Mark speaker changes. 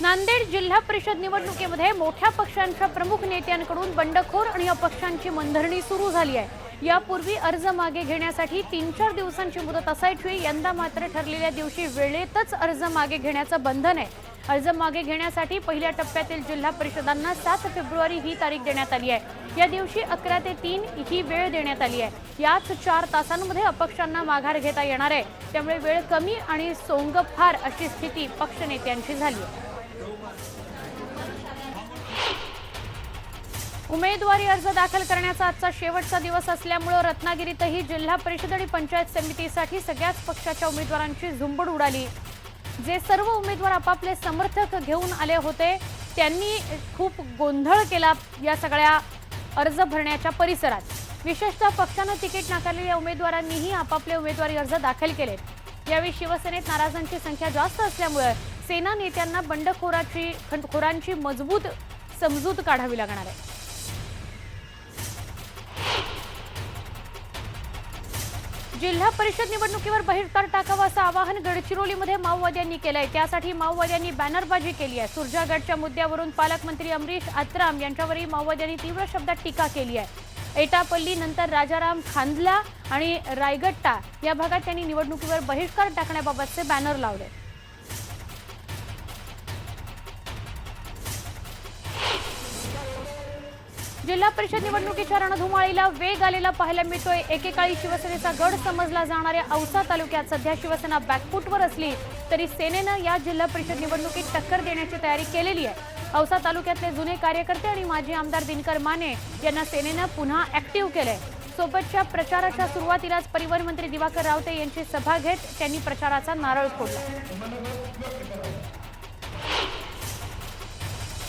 Speaker 1: नांदेड जिल्हा परिषद निवडणुकीमध्ये मोठ्या पक्षांच्या प्रमुख नेत्यांकडून बंडखोर आणि अपक्षांची मनधरणी सुरू झाली आहे. यापूर्वी अर्ज मागे घेण्यासाठी तीन चार दिवसांची मुदत असायची. यंदा मात्र ठरलेल्या दिवशी वेळेतच अर्ज मागे घेण्याचं बंधन आहे. अर्ज मागे घेण्यासाठी पहिल्या टप्प्यातील जिल्हा परिषदांना सात फेब्रुवारी ही तारीख देण्यात आली आहे. या दिवशी अकरा ते तीन ही वेळ देण्यात आली आहे. याच चार तासांमध्ये अपक्षांना माघार घेता येणार आहे. त्यामुळे वेळ कमी आणि सोंगफार अशी स्थिती पक्षनेत्यांची झाली आहे. उमेदवारी अर्ज दाखल करण्याचा आजचा शेवटचा दिवस असल्यामुळं रत्नागिरीतही जिल्हा परिषद आणि पंचायत समितीसाठी सगळ्याच पक्षाच्या उमेदवारांची झुंबड उडाली. जे सर्व उमेदवार आपापले समर्थक घेऊन आले होते त्यांनी खूप गोंधळ केला या सगळ्या अर्ज भरण्याच्या परिसरात. विशेषतः पक्षानं तिकीट नाकारलेल्या उमेदवारांनीही आपापले उमेदवारी अर्ज दाखल केलेत. यावेळी शिवसेनेत नाराजांची संख्या जास्त असल्यामुळे सेना नेत्यांना बंडखोराची खंडखोरांची मजबूत समजूत काढावी लागणार आहे. जिल्हा परिषद निवडणुकीवर बहिष्कार टाकावा असं आवाहन गडचिरोलीमध्ये माओवाद्यांनी केलंय. त्यासाठी माओवाद्यांनी बॅनरबाजी केली आहे. सुरजागडच्या मुद्द्यावरून पालकमंत्री अमरीश आत्राम यांच्यावरही माओवाद्यांनी तीव्र शब्दात टीका केली आहे. एटापल्ली नंतर राजाराम खांदला आणि रायगट्टा या भागात त्यांनी निवडणुकीवर बहिष्कार टाकण्याबाबतचे बॅनर लावले. जिल्हा परिषद निवडणुकीच्या रणधुमाळीला वेग आलेला पाहायला मिळतोय. एकेकाळी शिवसेनेचा गड समजला जाणाऱ्या औसा तालुक्यात सध्या शिवसेना बॅकफूटवर असली तरी सेनेनं या जिल्हा परिषद निवडणुकीत टक्कर देण्याची तयारी केलेली आहे. औसा तालुक्यातले जुने कार्यकर्ते आणि माजी आमदार दिनकर माने यांना सेनेनं पुन्हा ऍक्टिव्ह केलंय. सोबतच्या प्रचाराच्या सुरुवातीलाच परिवहन मंत्री दिवाकर रावते यांची सभा घेत त्यांनी प्रचाराचा नारळ फोडला.